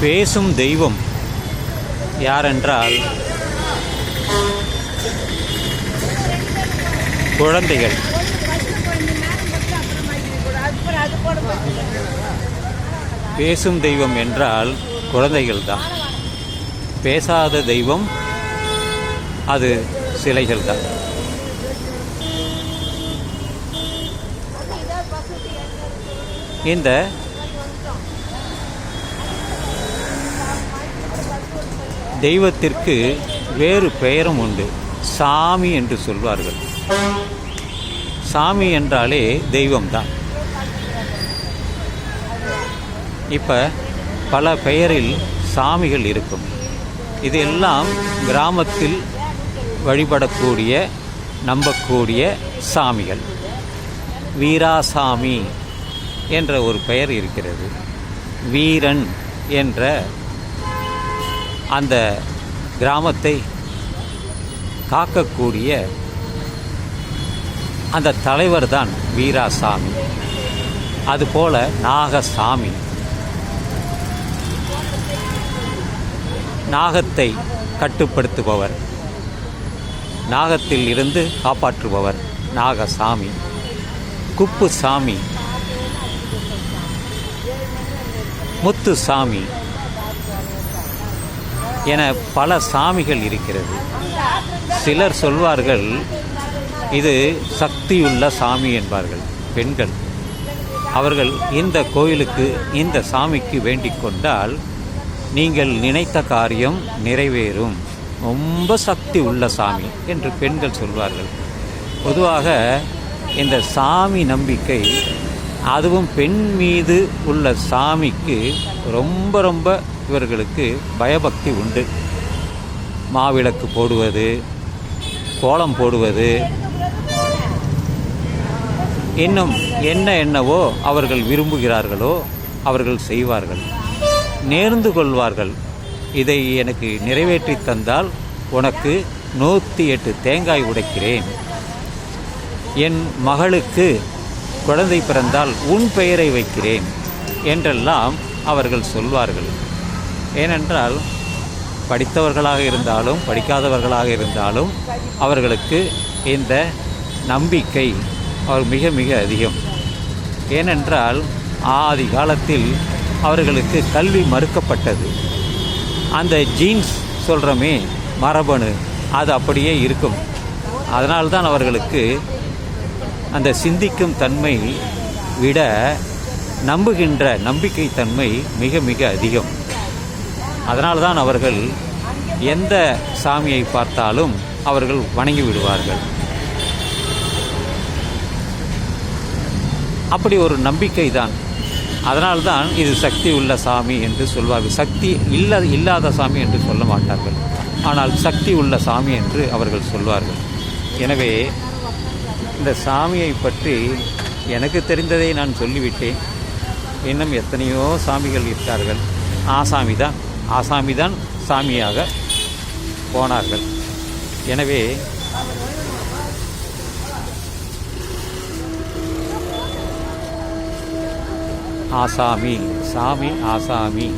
பேசும் தெய்வம் யாரென்றால் குழந்தைகள். பேசும் தெய்வம் என்றால் குழந்தைகள் தான் பேசாத தெய்வம் அது சிலைகள் தான் இந்த தெய்வத்திற்கு வேறு பெயரும் உண்டு. சாமி என்று சொல்வார்கள். சாமி என்றாலே தெய்வம்தான். இப்போ பல பெயரில் சாமிகள் இருக்கும். இதெல்லாம் கிராமத்தில் வழிபடக்கூடிய நம்பக்கூடிய சாமிகள். வீராசாமி என்ற ஒரு பெயர் இருக்கிறது. வீரன் என்ற அந்த கிராமத்தை காக்கக்கூடிய அந்த தலைவர் தான் வீராசாமி. அதுபோல நாகசாமி. நாகத்தை கட்டுப்படுத்துபவர். நாகத்தில் இருந்து காப்பாற்றுபவர் நாகசாமி. குப்புசாமி. முத்துசாமி. என பல சாமிகள் இருக்கிறது. சிலர் சொல்வார்கள் இது சக்தியுள்ள சாமி என்பார்கள் பெண்கள். அவர்கள் இந்த கோயிலுக்கு இந்த சாமிக்கு வேண்டிக் கொண்டால் நீங்கள் நினைத்த காரியம் நிறைவேறும். ரொம்ப சக்தி உள்ள சாமி என்று பெண்கள் சொல்வார்கள். பொதுவாக இந்த சாமி நம்பிக்கை அதுவும் பெண் மீது உள்ள சாமிக்கு ரொம்ப ரொம்ப இவர்களுக்கு பயபக்தி உண்டு. மாவிளக்கு போடுவது கோலம் போடுவது. இன்னும் என்ன என்னவோ அவர்கள் விரும்புகிறார்களோ அவர்கள் செய்வார்கள். நேர்ந்து கொள்வார்கள். இதை எனக்கு நிறைவேற்றி தந்தால் உனக்கு நூற்றி எட்டு தேங்காய் உடைக்கிறேன். என் மகளுக்கு குழந்தை பிறந்தால் உன் பெயரை வைக்கிறேன் என்றெல்லாம் அவர்கள் சொல்வார்கள். ஏனென்றால் படித்தவர்களாக இருந்தாலும் படிக்காதவர்களாக இருந்தாலும் அவர்களுக்கு இந்த நம்பிக்கை அவர் மிக மிக அதிகம். ஏனென்றால் ஆதி காலத்தில் அவர்களுக்கு கல்வி மறுக்கப்பட்டது. அந்த ஜீன்ஸ் சொல்கிறோமே மரபணு அது அப்படியே இருக்கும். அதனால்தான் அவர்களுக்கு அந்த சிந்திக்கும் தன்மை விட நம்புகின்ற நம்பிக்கை தன்மை மிக மிக அதிகம். அதனால் தான் அவர்கள் எந்த சாமியை பார்த்தாலும் அவர்கள் வணங்கி விடுவார்கள். அப்படி ஒரு நம்பிக்கை தான் அதனால்தான் இது சக்தி உள்ள சாமி என்று சொல்வார்கள். சக்தி இல்ல இல்லாத சாமி என்று சொல்ல மாட்டார்கள். ஆனால் சக்தி உள்ள சாமி என்று அவர்கள் சொல்வார்கள். எனவே இந்த சாமியை பற்றி எனக்கு தெரிந்ததை நான் சொல்லிவிட்டேன். இன்னும் எத்தனையோ சாமிகள் இருக்கிறார்கள். ஆசாமி தான் ஆசாமி தான் சாமியாக போனார்கள். எனவே ஆசாமி சாமி ஆசாமி.